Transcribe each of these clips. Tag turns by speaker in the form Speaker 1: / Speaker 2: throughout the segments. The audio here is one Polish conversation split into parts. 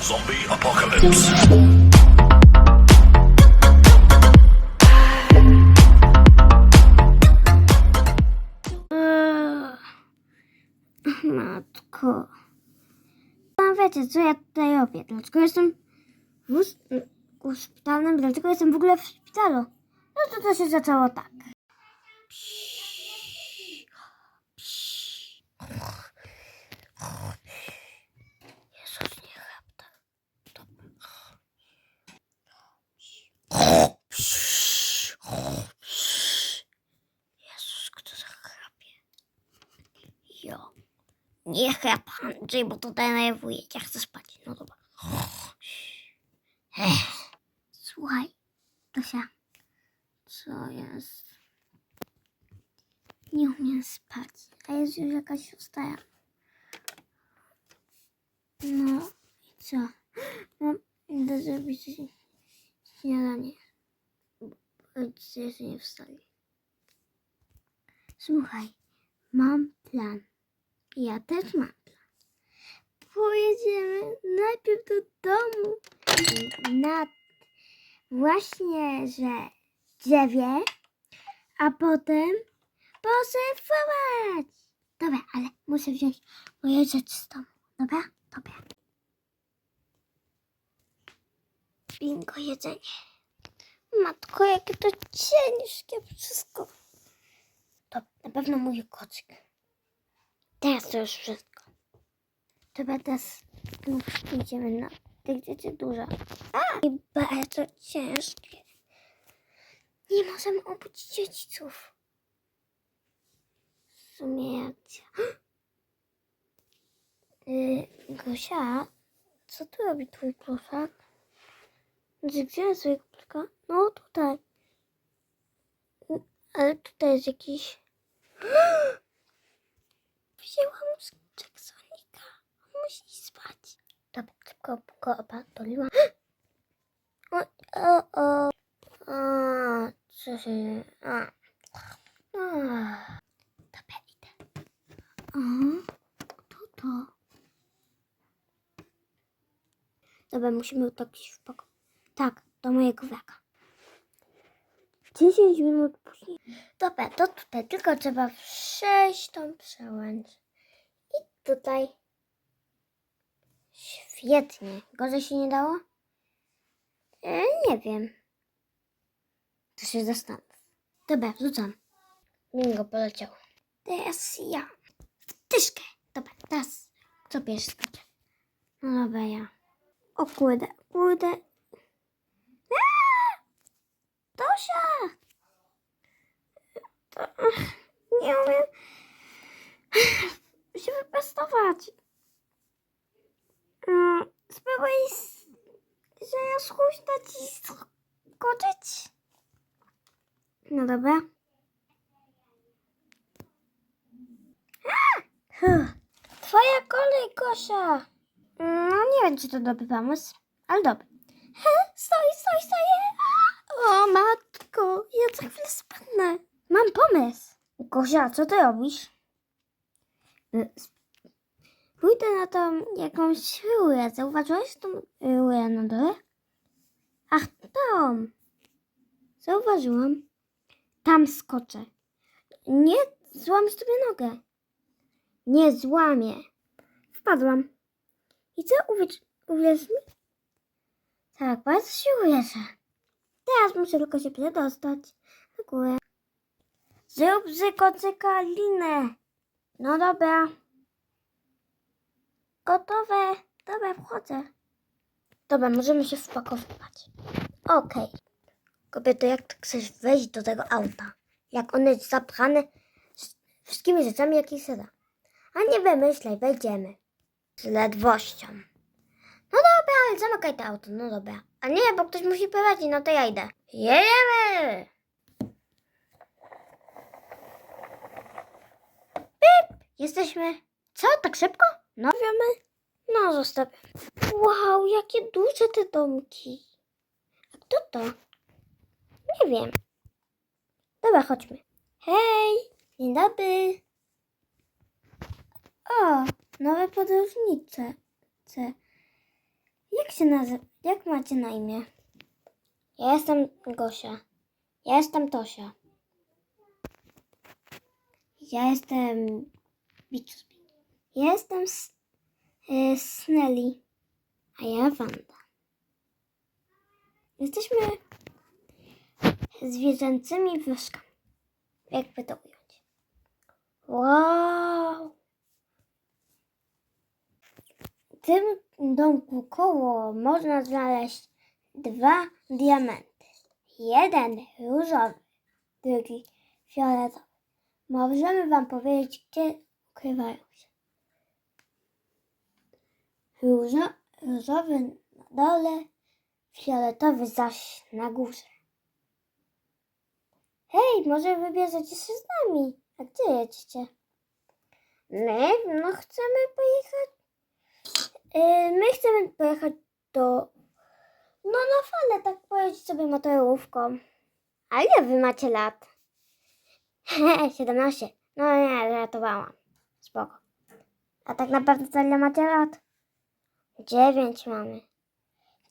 Speaker 1: Zombie apocalypse.
Speaker 2: Matko. No wiecie, co ja tutaj robię? Dlaczego jestem w, w szpitalnym? Dlaczego jestem w ogóle w szpitalu? No to to się zaczęło tak. Nie chleb, Andrzej, bo to denerwuje. Ja chcę spać. No dobra. Słuchaj, Tosia. Co jest? Nie umiem spać. A jest już jakaś ustaja. No i co? No, idę zrobić śniadanie. Rodzice jeszcze nie wstali. Słuchaj, mam plan. Ja też mam. Pojedziemy najpierw do domu na właśnie, że drzewie, a potem posyfować. Dobra, ale muszę wziąć moje rzeczy z domu. Dobra? Dobra. Bingo, jedzenie. Matko, jakie to ciężkie wszystko. To na pewno mój kocyk. Teraz to już wszystko. Dobra, teraz idziemy na tych dzieci dużo. A! I bardzo ciężkie. Nie możemy obudzić rodziców. Racja. Yy, Gosia, co tu robi twój pluszak? Znaczy, Gdzie jest twojego pluszka? No tutaj. Y, Ale tutaj jest jakiś... Wzięłam Jacksonika. On musi spać. Dobra, szybko go opatoliłam. O, o, o. A, co się dzieje? A. Dobra, idę. A, kto to? Dobra, musimy to gdzieś w poko- Tak, do mojego wraka. 10 minut później. Dobra, to tutaj tylko trzeba przejść tą przełęcz. Tutaj. Świetnie. Gorzej się nie dało? E, nie wiem. To się zastanów. Dobra, rzucam. Bingo poleciał. Teraz ja. Wtyszkę. Dobra, teraz. Kto pierwszy skoczy? No dobra, ja. O kurde, kurde. Tosia! To, nie umiem się wyprostować. Mm, Spróbuj że ja schuśtać i skoczyć. No dobra. Twoja kolej, Gosia. No nie wiem, czy to dobry pomysł, ale dobry. He, Stoi, stoi, stoi. O matko, ja za chwilę spadnę. Mam pomysł. Gosia, co ty robisz? Y, Pójdę na tą jakąś rurę. Zauważyłeś tą rurę na dole? Ach, tą. Zauważyłam. Tam skoczę. Nie złamię sobie nogę. Nie złamię. Wpadłam. I co, uwierz, uwierz mi? Tak, bardzo się uwierzę. Teraz muszę tylko się przedostać na górę. Zrób z kocyka linę. No dobra. Gotowe. Dobra, wchodzę. Dobra, możemy się wpakowywać. Okej. Kobieto, jak ty chcesz wejść do tego auta? Jak one jest zapchane z wszystkimi rzeczami, jakie się da. A nie wymyślaj, wejdziemy. Z ledwością. No dobra, ale zamykaj to auto, no dobra. A nie, bo ktoś musi prowadzić, no to ja idę. Jedziemy! Pip! Jesteśmy. Co, tak szybko? No wiemy. No, zostawiam. Wow, jakie duże te domki. A kto to? Nie wiem. Dobra, chodźmy. Hej, dzień dobry. O, nowe podróżnice. Ce. Jak się nazywa? Jak macie na imię? Ja jestem Gosia. Ja jestem Tosia. Ja jestem Ja jestem S- y, Snelly. A ja Wanda. Jesteśmy zwierzęcymi wróżkami. Jakby to ująć. Wow! W tym domku koło można znaleźć dwa diamenty. Jeden różowy, drugi fioletowy. Możemy Wam powiedzieć, gdzie ukrywają się. Różo, różowy na dole, fioletowy zaś na górze. Hej, może wybierzecie się z nami. A gdzie jedziecie? My? No chcemy pojechać. Yy, my chcemy pojechać do. No na falę, tak pojeździć sobie motorówką. A ile wy macie lat? 17. No nie, żartowałam. Spoko. A tak naprawdę to ile macie lat? 9 mamy.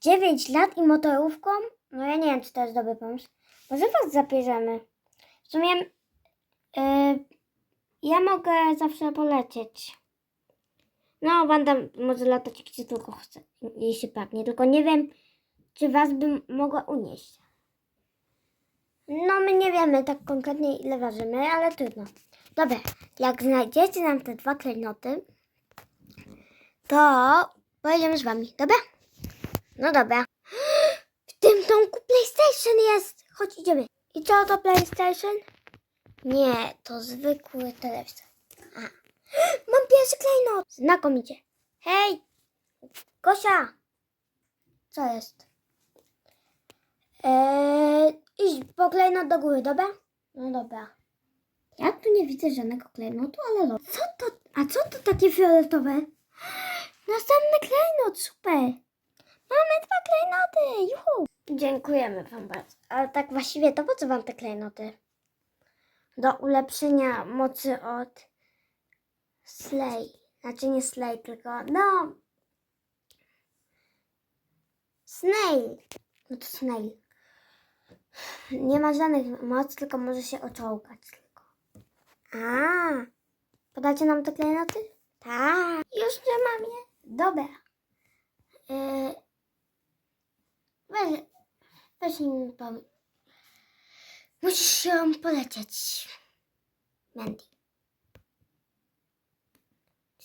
Speaker 2: 9 lat i motorówką? No ja nie wiem, czy to jest dobry pomysł. Może was zabierzemy. W sumie yy, ja mogę zawsze polecieć. No, Wanda może latać gdzie tylko chce, jej się pragnie. Tylko nie wiem, czy was bym mogła unieść. No, my nie wiemy tak konkretnie, ile ważymy, ale trudno. Dobra, jak znajdziecie nam te dwa klejnoty, to pojedziemy z wami, dobra? No dobra. W tym domku PlayStation jest! Chodź, idziemy. I co to PlayStation? Nie, to zwykły telewizor. A. Mam pierwszy klejnot! Znakomicie. Hej! Gosia! Co jest? Eee, idź po klejnot do góry, dobra? No dobra. Ja tu nie widzę żadnego klejnotu, ale. Co to? A co to takie fioletowe? Następny klejnot, super! Mamy dwa klejnoty, juhu! Dziękujemy wam bardzo. Ale tak właściwie to po co wam te klejnoty? Do ulepszenia mocy od Slay. Znaczy nie Slay, tylko no... Snail. No to Snail. Nie ma żadnych mocy, tylko może się oczołgać. A, podacie nam te klejnoty? Tak. Już że mam je. Dobra. Yy, weź, weź pom... Musisz się polecieć. Mandy.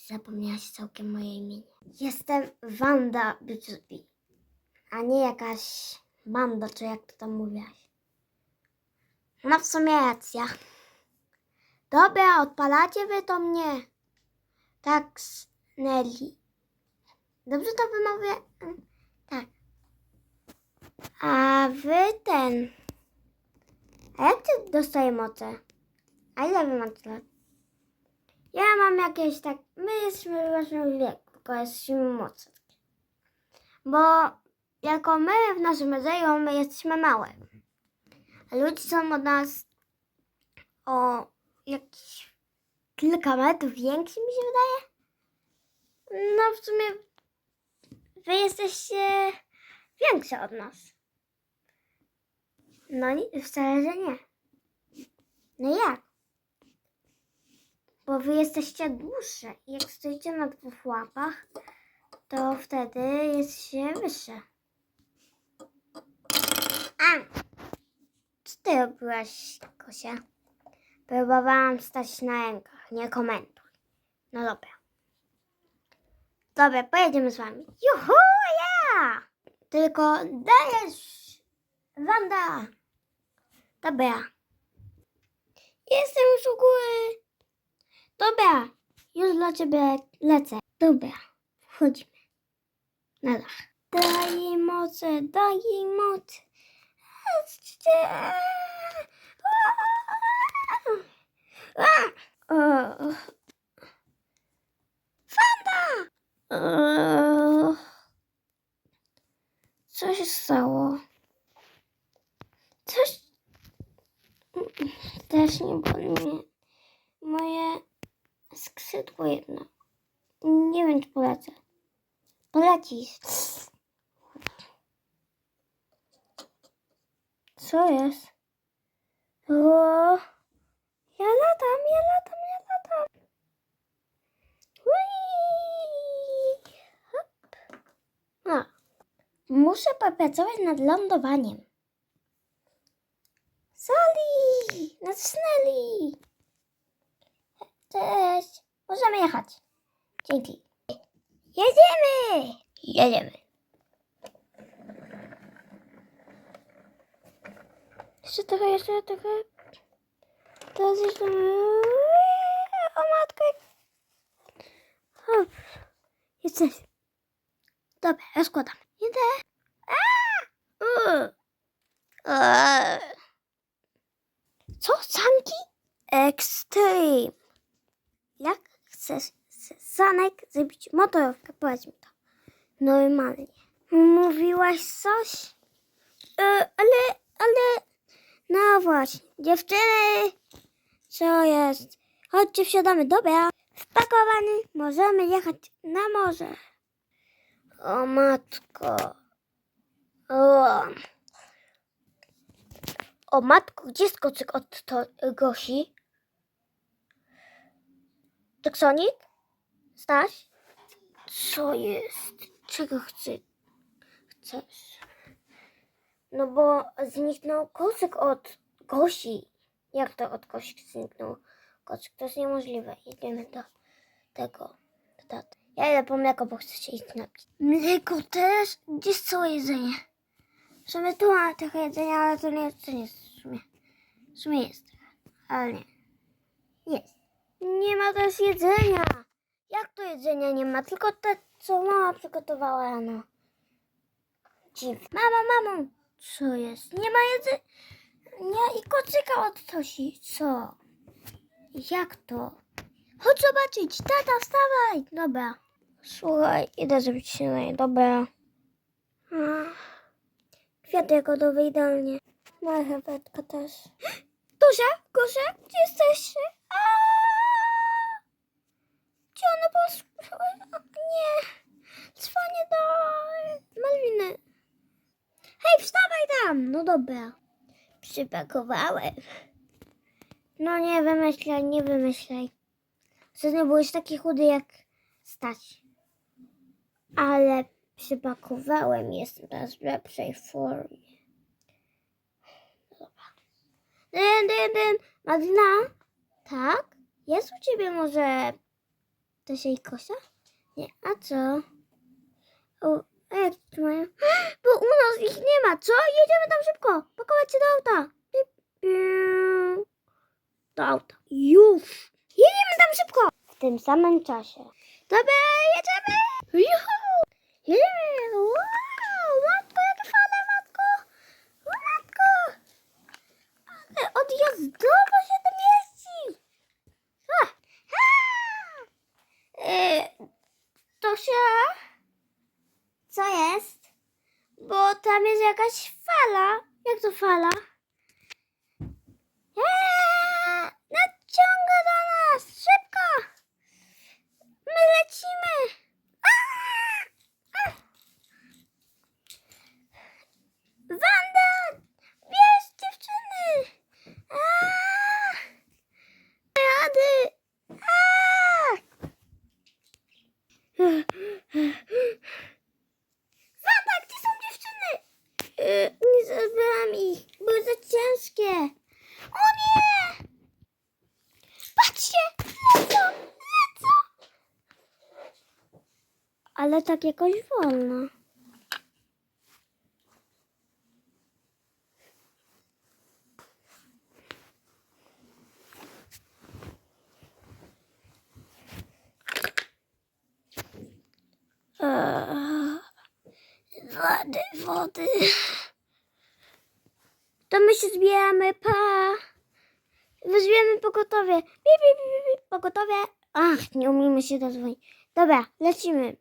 Speaker 2: Zapomniałaś całkiem moje imię. Jestem Wanda Biczubi, a nie jakaś banda, czy jak to tam mówiłaś. No w sumie racja. Dobra, odpalacie wy to mnie. Tak, Nelly. Dobrze to wymówię? Mm, Tak. A wy ten. A jak ty dostaje moce? A ile wy macie lat? Ja mam jakieś tak. My jesteśmy w waszym wieku, tylko jesteśmy mocni. Bo jako my w naszym rodzaju my jesteśmy małe. A ludzie są od nas o jakieś kilka metrów więksi mi się wydaje. No w sumie wy jesteście większe od nas. No ni- wcale, że nie. No jak? Bo wy jesteście dłuższe i jak stoicie na dwóch łapach, to wtedy jest się wyższe. A! Co ty robiłaś, Kosia? Próbowałam stać na rękach, nie komentuj. No dobra. Dobra, pojedziemy z wami. Juhu, ja! Tylko dajesz, Wanda! Dobra. Jestem już u góry. Dobra, już dla ciebie lecę. Dobra, wchodzimy na dach. Daj jej moce, daj jej moc. Fanda! E, e, Co się stało? Coś... Też nie boli mnie. Moje skrzydło jedno. Nie wiem, czy polecę. Polecisz. Co jest? O ja latam, ja latam, ja latam. Hop. A, muszę popracować nad lądowaniem. Sali! Nacisnęli! Cześć! Możemy jechać. Dzięki. Jedziemy! Jedziemy. Jeszcze trochę, jeszcze trochę. Teraz jeszcze... O matko! Hop. Jesteś. Dobra, rozkładam. Idę. Co? Sanki? Extreme. Jak chcesz z- Sanek zrobić motorówkę? Powiedz mi to. Normalnie. Mówiłaś coś? E, ale, ale... No właśnie. Dziewczyny! Co jest? Chodźcie, wsiadamy. Dobra. Wpakowany. Możemy jechać na morze. O matko. O. O matko, gdzie jest kocyk od to, Gosi? Toksonik? Staś? Co jest? Czego chce? chcesz? No bo zniknął kocyk od Gosi. Jak to od Gosi zniknął kocyk? To jest niemożliwe. Idziemy do tego. Do taty. Ja idę po mleko, bo chcę się iść napić. Mleko też? Gdzie jest całe jedzenie? W sumie tu mam trochę jedzenia, ale to nie, to nie jest w sumie. W sumie jest ale nie. Jest. Nie ma też jedzenia. Jak to jedzenia nie ma? Tylko te, co mama przygotowała rano. Dziw. Mama, mamo! Co jest? Nie ma jedzenia. Nie, i kocyka od Tosi. Co? Jak to? Chodź zobaczyć. Tata, wstawaj. Dobra. Słuchaj, idę zrobić śniadanie. Dobra. Ach. Kwiaty jagodowe idealnie. Moja herbatka też. Dusia, Gosia, gdzie jesteście? Gdzie one poszły? Nie. Dzwonię do Malwiny. Hej, wstawaj tam! No dobra. Przypakowałem. No nie wymyślaj, nie wymyślaj. Ostatnio byłeś taki chudy jak stać. Ale przypakowałem, jestem teraz w lepszej formie. Dobra. Dyn, dyn, dyn. Tak? Jest u ciebie może Tosia i Kosia? Nie, a co? O, a jak to mają? Bo u nas ich nie ma, co? Jedziemy tam szybko. Pakować się do auta. Do auta. Już. Jedziemy tam szybko. W tym samym czasie. Dobra, jedziemy. Juhu. Jedziemy matko, jakie fale, matko. O, matko. Ale odjazdowo się tam jeździ. A. A. E, Tosia? Co jest? Bo tam jest jakaś fala. Jak to fala? Eee, nadciąga do nas! Szybko! My lecimy! Aaa! Ah! Wanda! Bierz dziewczyny! Aaa! Rady! Aaa! Wanda, gdzie są dziewczyny? Yy, nie zabrałam ich, były za ciężkie. O nie! Patrzcie, lecą, lecą! Ale tak jakoś wolno. Eee, Wody, wody. To my się zbieramy, pa. Weźmiemy pogotowie. Bi, bi, bi, bi, bi. Pogotowie. Ach, nie umiemy się dozwonić. Dobra, lecimy.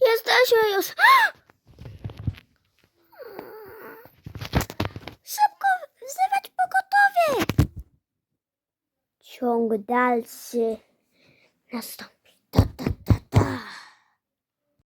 Speaker 2: Jesteśmy już. Szybko wzywać pogotowie. Ciąg dalszy nastąpi.